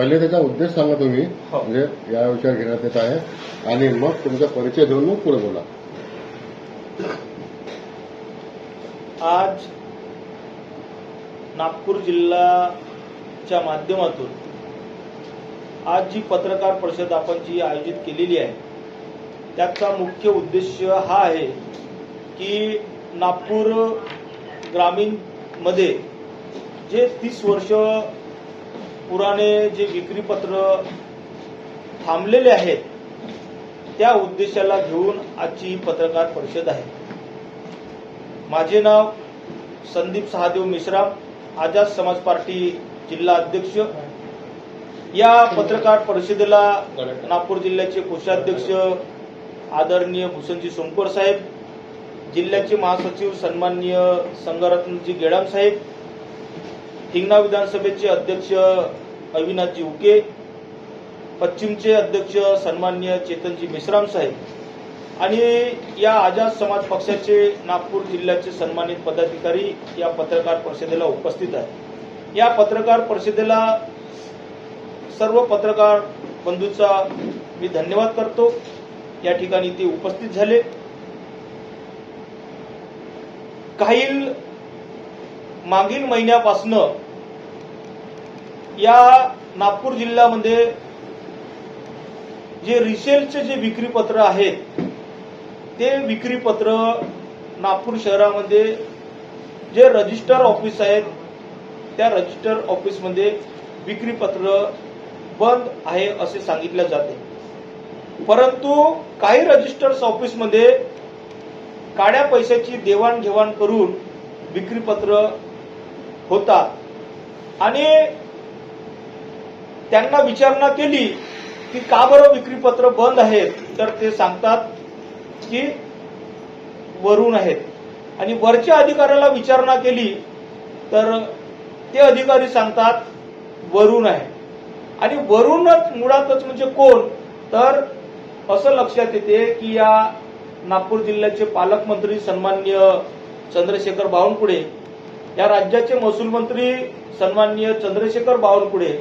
पहिले त्याचा उद्देश सांगा तुम्ही हो. म्हणजे या विचार घेण्यात येत आहे आणि मग तुमचा परिचय देऊन मग पुढे बोला आज नागपूर जिल्ह्याच्या माध्यमातून आज जी पत्रकार परिषद आपण जी आयोजित केलेली आहे त्याचा मुख्य उद्देश हा आहे की नागपूर ग्रामीणमध्ये जे तीस वर्ष पुराने जे विक्रीपत्र थांबलेले आहेत त्या उद्देशाला घेऊन आजची ही पत्रकार परिषद आहे. माझे नाव संदीप सहादेव मिश्राम आझाद समाज पार्टी जिल्हा अध्यक्ष. या पत्रकार परिषदेला नागपूर जिल्ह्याचे कोषाध्यक्ष आदरणीय भूषणजी सोमकर साहेब जिल्ह्याचे महासचिव सन्माननीय संगरत्नजी गेडाम साहेब हिंगणा विधानसभेचे अध्यक्ष अविनाशजी उके पश्चिमचे अध्यक्ष सन्माननीय चेतनजी मेश्राम साहेब आणि या आझाद समाज पक्षाचे नागपूर जिल्ह्याचे सन्मानित पदाधिकारी या पत्रकार परिषदेला उपस्थित आहेत. या पत्रकार परिषदेला सर्व पत्रकार बंधूंचा मी धन्यवाद करतो. या ठिकाणी ते उपस्थित झाले. काही मागील महिन्यापासनं या नागपूर जिल्ह्यामध्ये जे रिसेलचे जे विक्रीपत्र आहेत ते विक्रीपत्र नागपूर शहरामध्ये जे रजिस्टर ऑफिस आहेत त्या रजिस्टर ऑफिसमध्ये विक्रीपत्र बंद आहे असे सांगितले जाते. परंतु काही रजिस्टर्स ऑफिसमध्ये काड्या पैशाची देवाणघेवाण करून विक्रीपत्र होतात आणि त्यांना विचारणा केली की का बरं विक्रीपत्र बंद आहेत? तर ते सांगतात की वरून आहेत. आणि वरच्या अधिकाऱ्याला विचारणा केली तर ते अधिकारी सांगतात वरून आहे. आणि वरूनच मुळातच म्हणजे कोण? तर असं लक्षात येते की या नागपूर जिल्ह्याचे पालकमंत्री सन्माननीय चंद्रशेखर बावनकुळे या राज्याचे महसूल मंत्री सन्माननीय चंद्रशेखर बावनकुळे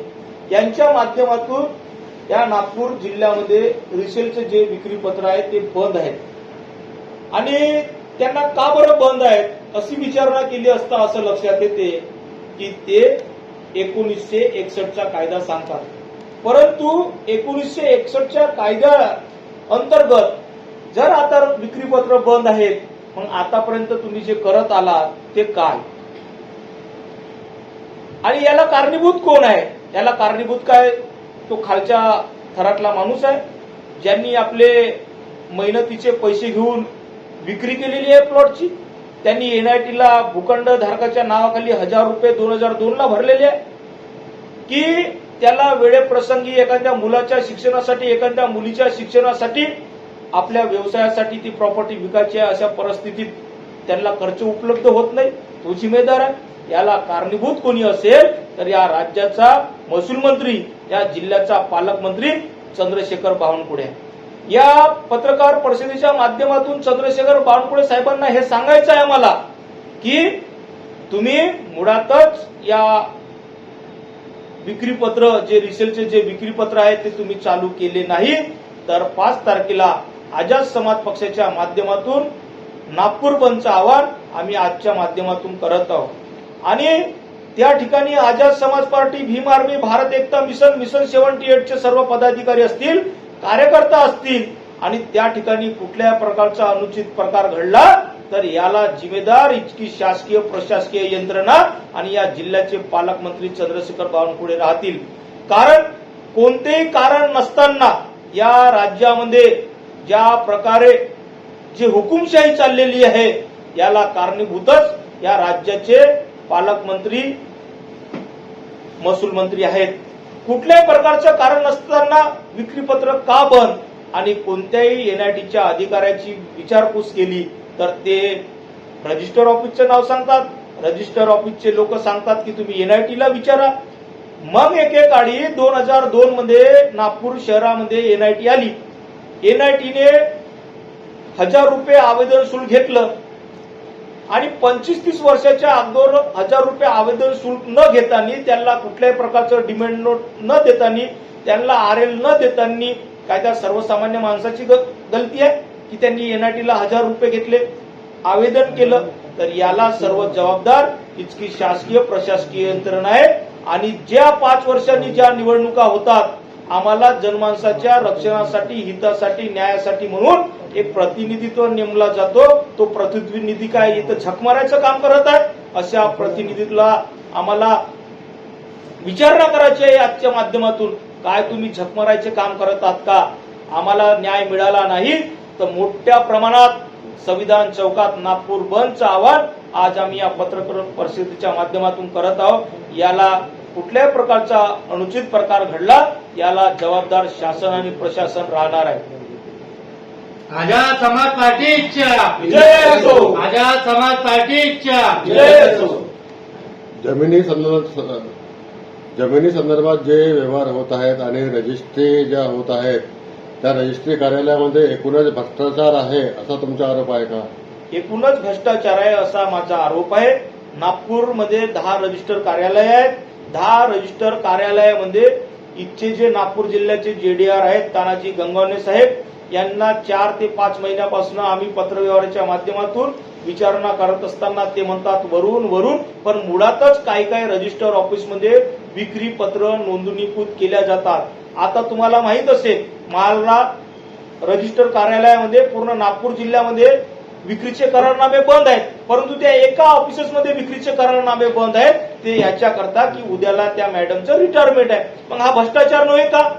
यांच्या माध्यमातून या नागपूर जिल्ह्यामध्ये रिसेलचे जे विक्रीपत्र आहे ते बंद आहेत. आणि त्यांना का बरं बंद आहेत अशी विचारणा केली असता असं लक्षात येते की ते एकोणीसशे एकसष्टचा कायदा सांगतात. परंतु एकोणीसशे एकसष्टच्या कायद्या अंतर्गत जर आता विक्रीपत्र बंद आहेत मग आतापर्यंत तुम्ही जे करत आलात ते काय? आणि याला कारणीभूत कोण आहे? याला कारणीभूत काय? तो खालच्या थरातला माणूस आहे. ज्यांनी आपले मेहनतीचे पैसे घेऊन विक्री केलेली आहे प्लॉटची. त्यांनी एनआयटीला भूखंड धारकाच्या नावाखाली हजार रुपये दोन हजार दोन ला भरलेले आहे. की त्याला वेळेप्रसंगी एखाद्या मुलाच्या शिक्षणासाठी एखाद्या मुलीच्या शिक्षणासाठी आपल्या व्यवसायासाठी ती प्रॉपर्टी विकायची आहे अशा परिस्थितीत त्यांना खर्च उपलब्ध होत नाही. तो जिम्मेदार आहे. याला कारणीभूत कोणी असेल तर या राज्याचा महसूल मंत्री या जिल्ह्याचा पालकमंत्री चंद्रशेखर बावनकुळे. या पत्रकार परिषदेच्या माध्यमातून चंद्रशेखर बावनकुळे साहेबांना हे सांगायचं आहे मला की तुम्ही मुळातच या विक्रीपत्र जे रिसेलचे जे विक्रीपत्र आहे ते तुम्ही चालू केले नाही तर पाच तारखेला आझाद समाज पक्षाच्या माध्यमातून नागपूर बंदचं आवाहन आम्ही आजच्या माध्यमातून करत आहोत. आणि त्या ठिकाणी Azad Samaj party Bhim army Bharat Ekta mission mission seventy एटचे सर्व पदाधिकारी असतील कार्यकर्ता असतील आणि त्या ठिकाणी कुठल्या प्रकारचा अनुचित प्रकार घडला तर याला जिम्मेदार इतकी शासकीय प्रशासकीय यंत्रणा आणि या जिल्ह्याचे पालकमंत्री चंद्रशेखर बावनकुळे राहतील. कारण कोणतेही कारण नसताना या राज्यामध्ये ज्या प्रकारे जी हुकुमशाही चाललेली आहे याला कारणीभूतच या राज्याचे पालकमंत्री महसूल मंत्री आहेत. कुठल्याही प्रकारचं कारण नसताना विक्रीपत्र का बंद आणि कोणत्याही एनआयटीच्या अधिकाऱ्याची विचारपूस केली तर ते रजिस्टर ऑफिसचं नाव सांगतात. रजिस्टर ऑफिसचे लोक सांगतात की तुम्ही एनआयटीला विचारा. मग एकेकाळी दोन हजार दोन मध्ये नागपूर शहरामध्ये एनआयटी आली. एनआयटीने हजार रुपये आवेदन शुल्क घेतलं. आणि पंचवीस तीस वर्षाच्या अगोदर हजार रुपये आवेदन शुल्क न घेतानी त्यांना कुठल्याही प्रकारचं डिमांड नोट न देताना त्यांना आर एल न देतानी काय त्या सर्वसामान्य माणसाची ग- गलती आहे की त्यांनी एनआयटीला हजार रुपये घेतले आवेदन केलं तर याला सर्व जबाबदार इतकी शासकीय प्रशासकीय यंत्रणा आहे आणि ज्या पाच वर्षांनी ज्या निवडणुका होतात आम्हाला जनमानसाच्या रक्षणासाठी हितासाठी न्यायासाठी म्हणून एक प्रतिनिधित्व नेमला जातो तो प्रतिनिधी काय इथं झक मारायचं काम करत आहे? अशा प्रतिनिधीला आम्हाला विचारणा करायची आहे आजच्या माध्यमातून. काय तुम्ही झक मारायचे काम करत आहात का? आम्हाला न्याय मिळाला नाही तर मोठ्या प्रमाणात संविधान चौकात नागपूर बंदचं आवाहन आज आम्ही या पत्रकार परिषदेच्या माध्यमातून करत आहोत. याला कुठल्याही प्रकारचा अनुचित प्रकार घडला याला जबाबदार शासन आणि प्रशासन राहणार आहे. आझाद समाज पार्टीच्या. आझाद समाज पार्टीच्या. विजय असो. जमिनी संदर्भात जमिनी संदर्भात जे व्यवहार होत आहेत आणि रजिस्ट्री ज्या होत आहेत त्या रजिस्ट्री कार्यालयामध्ये एकूणच भ्रष्टाचार आहे असा तुमचा आरोप आहे का? एकूणच भ्रष्टाचार आहे असा माझा आरोप आहे. नागपूरमध्ये दहा रजिस्टर कार्यालय आहेत. दहा रजिस्टर कार्यालयामध्ये इथचे जे नागपूर जिल्ह्याचे जेडीआर आहेत तानाजी गंगावणे साहेब यांना चार ते पाच महिन्यापासून आम्ही पत्रव्यवहाराच्या माध्यमातून विचारणा करत असताना ते म्हणतात वरून वरून. पण मुळातच काही काही रजिस्टर ऑफिसमध्ये विक्री पत्र नोंदणीकृत केल्या जातात. आता तुम्हाला माहीत असेल मला रजिस्टर कार्यालयामध्ये पूर्ण नागपूर जिल्ह्यामध्ये विक्रीचे करारनामे बंद आहेत. परंतु त्या एका ऑफिसेसमध्ये विक्रीचे करारनामे बंद आहेत. ते याच्याकरता की उद्याला त्या मॅडमचं रिटायरमेंट आहे. मग हा भ्रष्टाचार नव्हे का?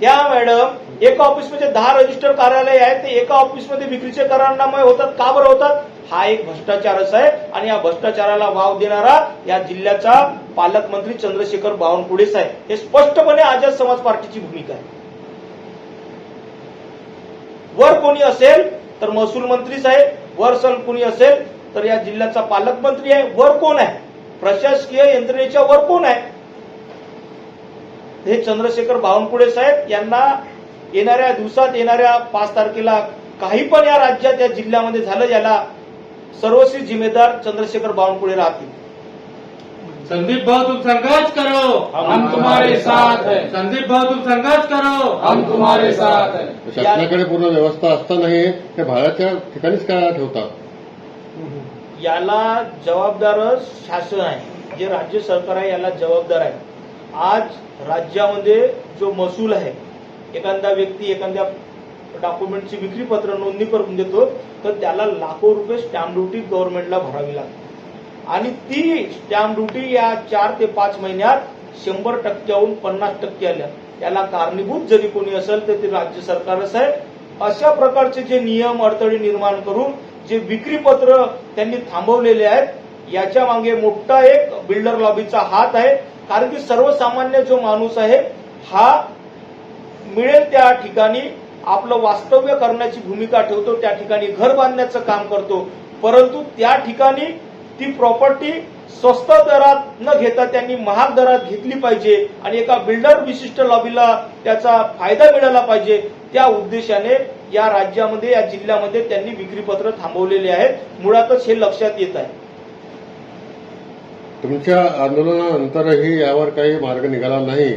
त्या मॅडम एका ऑफिसमध्ये दहा रजिस्टर कार्यालय आहेत ते एका ऑफिसमध्ये विक्रीचे करारनामे होतात. का बरं होतात? हा एक भ्रष्टाचारच आहे आणि या भ्रष्टाचाराला वाव देणारा या जिल्ह्याचा पालकमंत्री चंद्रशेखर बावनकुळेच आहे हे स्पष्टपणे आझाद समाज पार्टीची भूमिका आहे. वर कोणी असेल तर महसूल मंत्रीच आहे वर सल कोणी असेल तर या जिल्ह्याचा पालकमंत्री आहे. वर कोण आहे? प्रशासकीय यंत्रणेच्या वर कोण आहे? हे चंद्रशेखर बावनकुळे साहेब यांना येणाऱ्या दिवसात येणाऱ्या पाच तारखेला काही पण या राज्यात या जिल्ह्यामध्ये झालं याला सर्वस्वी जिम्मेदार चंद्रशेखर बावनकुळे राहतील. संदीप भाऊ तुम संघर्ष करो हम तुम्हारे साथ हैं। संदीप भाऊ तुम संघर्ष करो। हम तुम्हारे साथ हैं। शासनाकडे पूर्ण व्यवस्था असतानाही ते भाड्याच्या ठिकाणीच काय ठेवतात? याला जबाबदार शासन आहे. जे राज्य सरकार आहे याला जबाबदार आहे. आज राज्यामध्ये जो महसूल आहे एखादा व्यक्ती एखाद्या डॉक्युमेंटची विक्री पत्र नोंदणी करून देतो तर त्याला लाखो रुपये स्टॅम्प ड्युटी गव्हर्नमेंटला भरावी लागते. आणि ती स्टॅम्प ड्युटी या चार ते पाच महिन्यात शंभर टक्क्याहून पन्नास टक्के आल्या. याला कारणीभूत जरी कोणी असेल तर ते राज्य सरकारच आहे. अशा प्रकारचे जे नियम अडथळे निर्माण करून जे विक्री पत्र त्यांनी थांबवलेले आहेत याच्या मागे मोठा एक बिल्डर लॉबीचा हात आहे. कारण की सर्वसामान्य जो माणूस आहे हा मिळेल त्या ठिकाणी आपलं वास्तव्य करण्याची भूमिका ठेवतो त्या ठिकाणी घर बांधण्याचं काम करतो. परंतु त्या ठिकाणी ती प्रॉपर्टी स्वस्त दरात न घेता त्यांनी महाग दरात घेतली पाहिजे आणि एका बिल्डर विशिष्ट लॉबीला त्याचा फायदा मिळाला पाहिजे त्या उद्देशाने या राज्यामध्ये या जिल्ह्यामध्ये त्यांनी विक्रीपत्र थांबवलेले आहेत. मुळातच हे लक्षात येत आहे. तुमच्या आंदोलनानंतरही यावर काही मार्ग निघाला नाही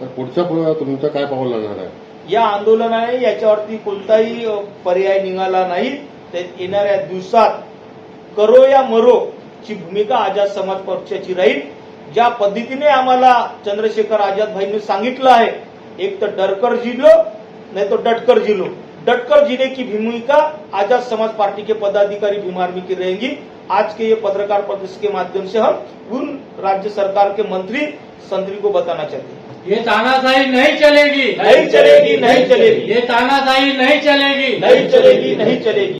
तर पुढच्या पुढे तुमचं काय पाऊल लागणार आहे? या आंदोलनाने याच्यावरती कोणताही पर्याय निघाला नाही. येणाऱ्या दिवसात करो या मरो ची भूमिका आझाद समाज पक्षाची राहील. ज्या पद्धतीने आम्हाला चंद्रशेखर आझाद भाईंनी सांगितलं आहे एक तर डरकर जिलो नाही तो डटकर जिलो डटकर जिले की भूमिका आजाद समाज पार्टी के पदाधिकारी भीम की रहेंगी. आज के ये पत्रकार परिषद के माध्यम से हम उन राज्य सरकार के मंत्री संतरी को बताना चाहते हैं। ये तानाशाही नहीं चलेगी। नहीं चलेगी नहीं चलेगी। ये तानाशाही नहीं चलेगी। नहीं चलेगी नहीं चलेगी।